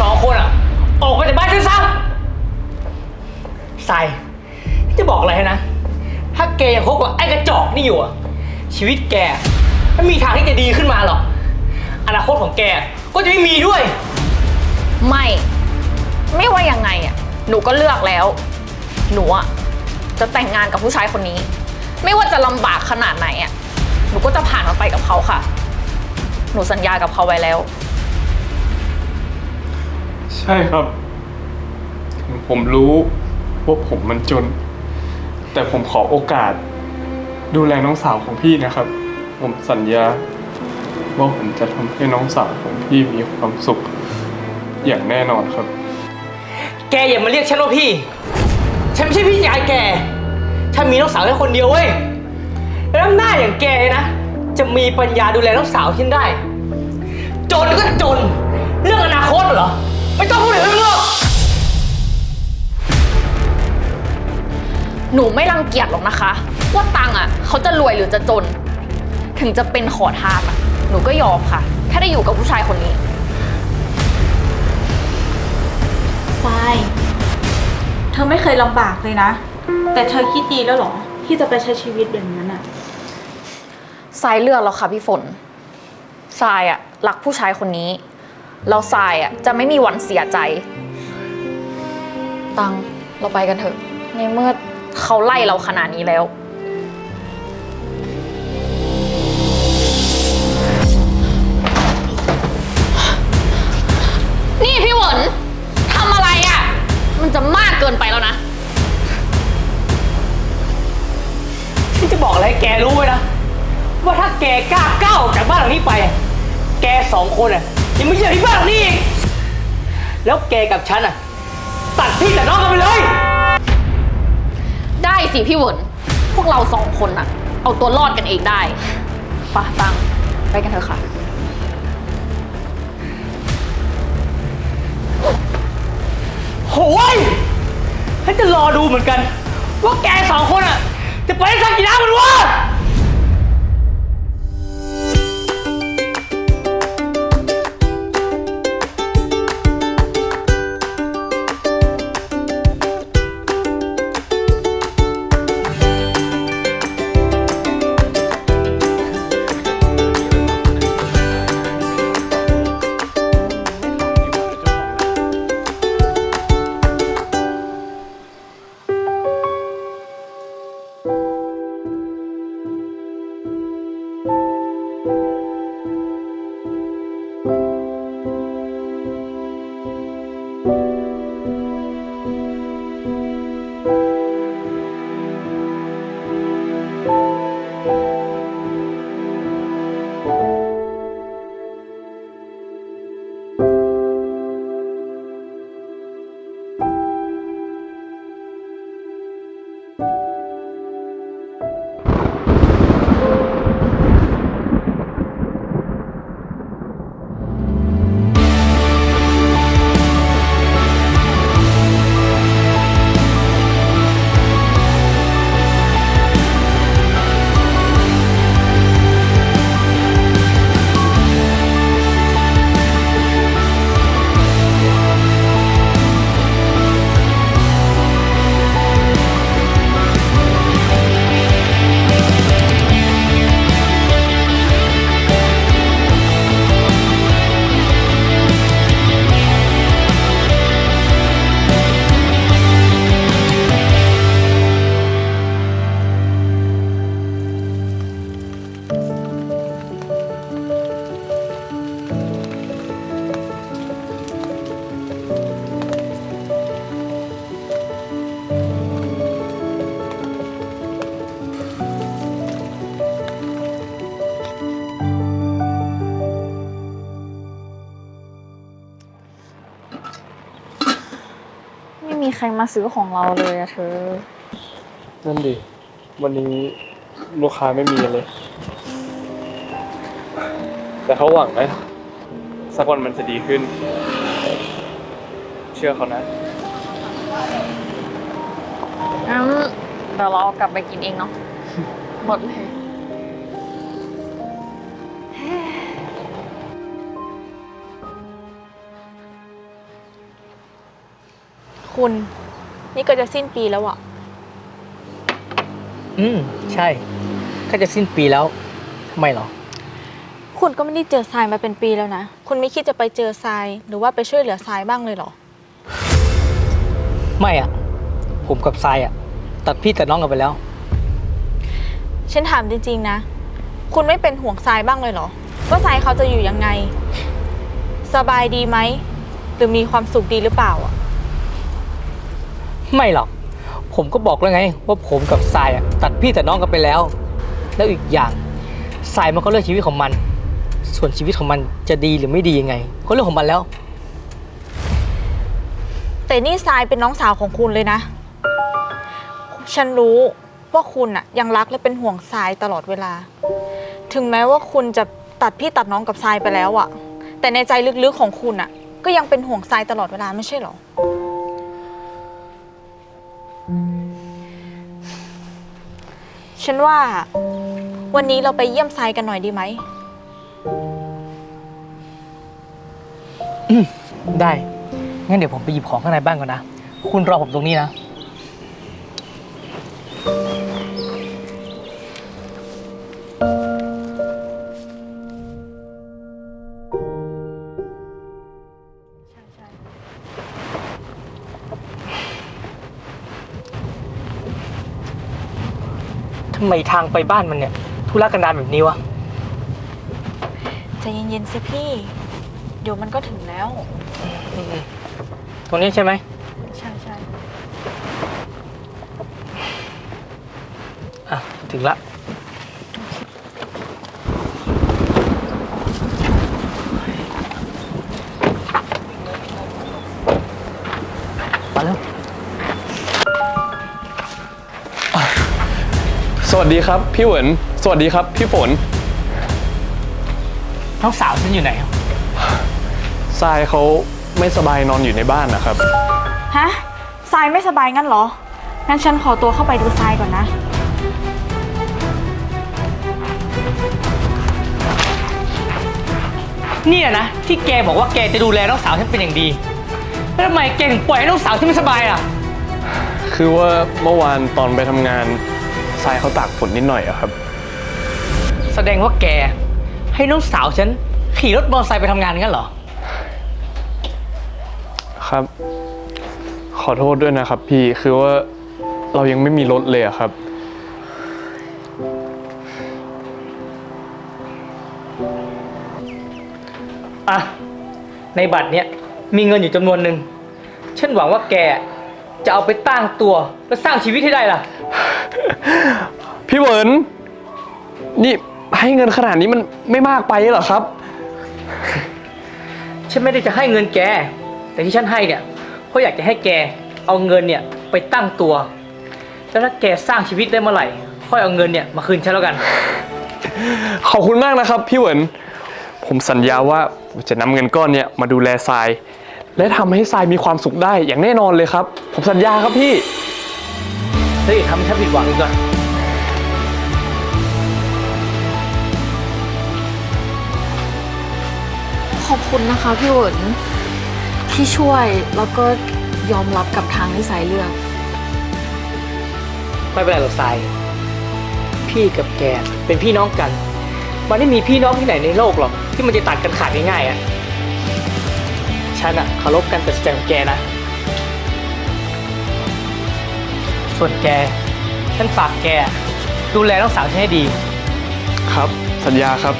สองคนอะ ออกไปจากบ้านฉันซะทรายจะบอกอะไรให้นะ ถ้าแกยังคบกับไอ้กระจอกนี่อยู่อะ ชีวิตแกไม่มีทางที่จะดีขึ้นมาหรอก อนาคตของแกก็จะไม่มีด้วย ไม่ ไม่ว่ายังไงอะ หนูก็เลือกแล้ว หนูอะจะแต่งงานกับผู้ชายคนนี้ ไม่ว่าจะลำบากขนาดไหนอะ หนูก็จะผ่านมันไปกับเขาค่ะ หนูสัญญากับเขาไว้แล้ว ใช่ครับ ถึงผมรู้ว่าผมมันจน แต่ผมขอโอกาส ดูแลน้องสาวของพี่นะครับ ผมสัญญาว่าผมจะทำให้น้องสาวของพี่มีความสุข อย่างแน่นอนครับ แกอย่ามาเรียกฉันว่าพี่ ฉันไม่ใช่พี่ชายแก ฉันมีน้องสาวแค่คนเดียวเว้ย แล้วน้ำหน้าอย่างแกนะ จะมีปัญญาดูแลน้องสาวฉันได้ จนก็จน เรื่องอนาคตเหรอ ไม่ต้องพูดถึงหรอกหนูไม่รังเกียจหรอกนะคะ ว่าตังค์อะ เขาจะรวยหรือจะจน ถึงจะเป็นขอทานอะหนูก็ยอมค่ะแค่ได้อยู่กับผู้ชายคนนี้ ทราย เธอไม่เคยลำบากเลยนะ แต่เธอคิดดีแล้วเหรอ ที่จะไปใช้ชีวิตแบบนั้นอะทรายเลือกแล้วค่ะพี่ฝนทรายอะรักผู้ชายคนนี้ แล้วทรายอะจะไม่มีวันเสียใจ ตังเราไปกันเถอะ ในเมื่อเขาไล่เราขนาดนี้แล้ว นี่พี่หวนทำอะไรอะ มันจะมากเกินไปแล้วนะฉันจะบอกอะไรให้แกรู้ไว้นะ ว่าถ้าแกกล้าก้าวออกจากบ้านหลังนี้ไป แกสองคนอะ ยังไม่เจอที่บ้านหลังนี้อีก แล้วแกกับฉันอะ ตัดพี่แต่น้องกันไปเลย ได้สิพี่เหวินพวกเราสองคนอะเอาตัวรอดกันเองได้ปะตังไปกันเถอะค่ะ โหยฉันจะรอดูเหมือนกัน ว่าแกสองคนอะ จะไปให้สักกี่น้ำมันวะ ม่มีใครมาซื้อของเราเลยอะเธอ นั่นดิ วันนี้ลูกค้าไม่มีเลย แต่เขาหวังนะสักวันมันจะดีขึ้น เชื่อเขานะ งั้นเดี๋ยวเราเอากลับไปกินเองเนาะ หมดเลย คุณ นี่ก็จะสิ้นปีแล้วอะอืม ใช่ก็จะสิ้นปีแล้วทำไมเหรอ คุณก็ไม่ได้เจอทรายมาเป็นปีแล้วนะ คุณไม่คิดจะไปเจอทราย หรือว่าไปช่วยเหลือทรายบ้างเลยเหรอ ไม่อะ ผมกับทรายอะ ตัดพี่ตัดน้องกันไปแล้ว ฉันถามจริงๆนะ คุณไม่เป็นห่วงทรายบ้างเลยเหรอ ว่าทรายเขาจะอยู่ยังไง สบายดีไหม หรือมีความสุขดีหรือเปล่าอะ ไม่หรอก ผมก็บอกแล้วไง ว่าผมกับทรายอะตัดพี่ตัดน้องกันไปแล้ว แล้วอีกอย่างทรายมันก็เลือกชีวิตของมัน ส่วนชีวิตของมันจะดีหรือไม่ดียังไง ก็เรื่องของมันแล้ว แต่นี่ทรายเป็นน้องสาวของคุณเลยนะ ฉันรู้ว่าคุณอะยังรักและเป็นห่วงทรายตลอดเวลา ถึงแม้ว่าคุณจะตัดพี่ตัดน้องกับทรายไปแล้วอะแต่ในใจลึกๆของคุณอะก็ยังเป็นห่วงทรายตลอดเวลาไม่ใช่เหรอ ฉันว่าวันนี้เราไปเยี่ยมทรายกันหน่อยดีไหม ได้ งั้นเดี๋ยวผมไปหยิบของข้างในบ้านก่อนนะ คุณรอผมตรงนี้นะำไมทางไปบ้านมันเนี่ยทุรกันดารแบบนี้วะ ใจเย็นๆสิพี่ เดี๋ยวมันก็ถึงแล้วอืมตรงนี้ใช่ไหม ใช่ใช่อะ ถึงละ สวัสดีครับ พี่เหวินสวัสดีครับ พี่ฝนน้องสาวฉันอยู่ไหนทรายเขาไม่สบายนอนอยู่ในบ้านนะครับ ฮะทรายไม่สบายงั้นเหรอ งั้นฉันขอตัวเข้าไปดูทรายก่อนนะ เนี่ยนะ ที่แกบอกว่าแกจะดูแลน้องสาวฉันเป็นอย่างดีแล้วทำไมแกถึงปล่อยให้น้องสาวฉันไม่สบายอะ คือว่าเมื่อวานตอนไปทำงาน ทรายเขาตากฝนนิดหน่อยอะครับ แสดงว่าแก ให้น้องสาวฉัน ขี่รถมอเตอร์ไซค์ไปทำงานงั้นเหรอ ครับ ขอโทษด้วยนะครับ พี่คือว่าเรายังไม่มีรถเลยอะครับ อะ ในบัตรเนี้ยมีเงินอยู่จำนวนหนึ่งฉันหวังว่าแก จะเอาไปตั้งตัวและสร้างชีวิตให้ได้ล่ะ พี่เหวินนี่ให้เงินขนาดนี้มันไม่มากไปเหรอครับ ฉันไม่ได้จะให้เงินแก แต่ที่ฉันให้เนี่ยเพราะอยากจะให้แกเอาเงินเนี่ยไปตั้งตัว แล้วถ้าแกสร้างชีวิตได้เมื่อไหร่ ค่อยเอาเงินเนี่ยมาคืนฉันแล้วกัน ขอบคุณมากนะครับ พี่เหวินผมสัญญาว่าผมจะนำเงินก้อนเนี่ยมาดูแลทราย และทำให้ทรายมีความสุขได้อย่างแน่นอนเลยครับ ผมสัญญาครับพี่ เฮ้ยทำให้ฉันผิดหวังอีกก่อนขอบคุณนะคะพี่หวนที่ช่วยแล้วก็ยอมรับกับทางที่สายเลือก ไม่เป็นไรหรอกทราย พี่กับแกเป็นพี่น้องกัน มันไม่มีพี่น้องที่ไหนในโลกหรอกที่มันจะตัดกันขาดง่ายๆอะ ฉันอะเคารพการตัดสินใจของแกนะ ส่วนแก ฉันฝากแก ดูแลน้องสาวฉันให้ดี ครับ สัญญาครับ